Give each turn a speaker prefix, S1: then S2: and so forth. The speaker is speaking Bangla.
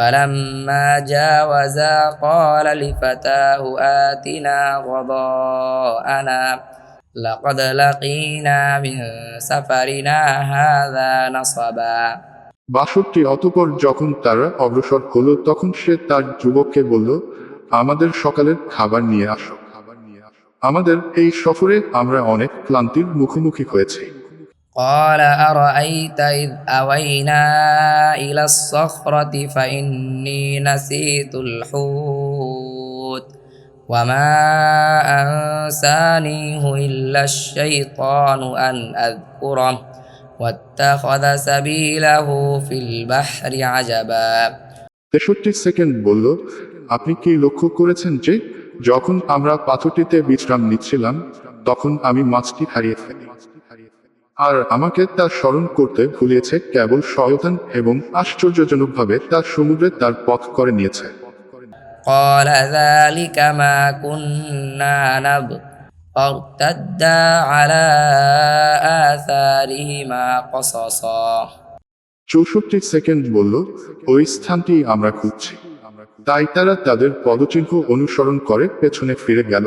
S1: فلما جاوزا قال لفتاه آتنا غضاءنا لقد لقينا من سفرنا هذا نصبا
S2: বাষট্টি অতপর যখন তারা অগ্রসর হলো তখন সে তার যুবককে বলল আমাদের সকালের খাবার নিয়ে আসো আমাদের এই সফরে আমরা অনেক ক্লান্তির মুখোমুখি হয়েছি
S1: قال أرأيت إذ أوينا إلى الصخرة فإني نسيت الحوت وما أنسانيه إلا الشيطان أن أذكره واتخذ سبيله في البحر عجبا
S2: তেষট্টি সেকেন্ড বলল আপনি কি লক্ষ্য করেছেন যে যখন আমরা পাথরটিতে বিশ্রাম নিচ্ছিলাম তখন আমি মাছটি হারিয়ে ফেলি আর আমাকে তা স্মরণ করতে ভুলিয়েছে কেবল শয়তান এবং আশ্চর্যজনকভাবে তা সমুদ্রে তার পথ করে নিয়েছে
S1: قال ذلك ما كنا نبغ فارتدا على آثارهما قصصا
S2: চৌষট্টি সেকেন্ড বলল ওই স্থানটি আমরা খুঁজছি তাই তারা তাদের পদচিহ্ন অনুসরণ করে পেছনে ফিরে গেল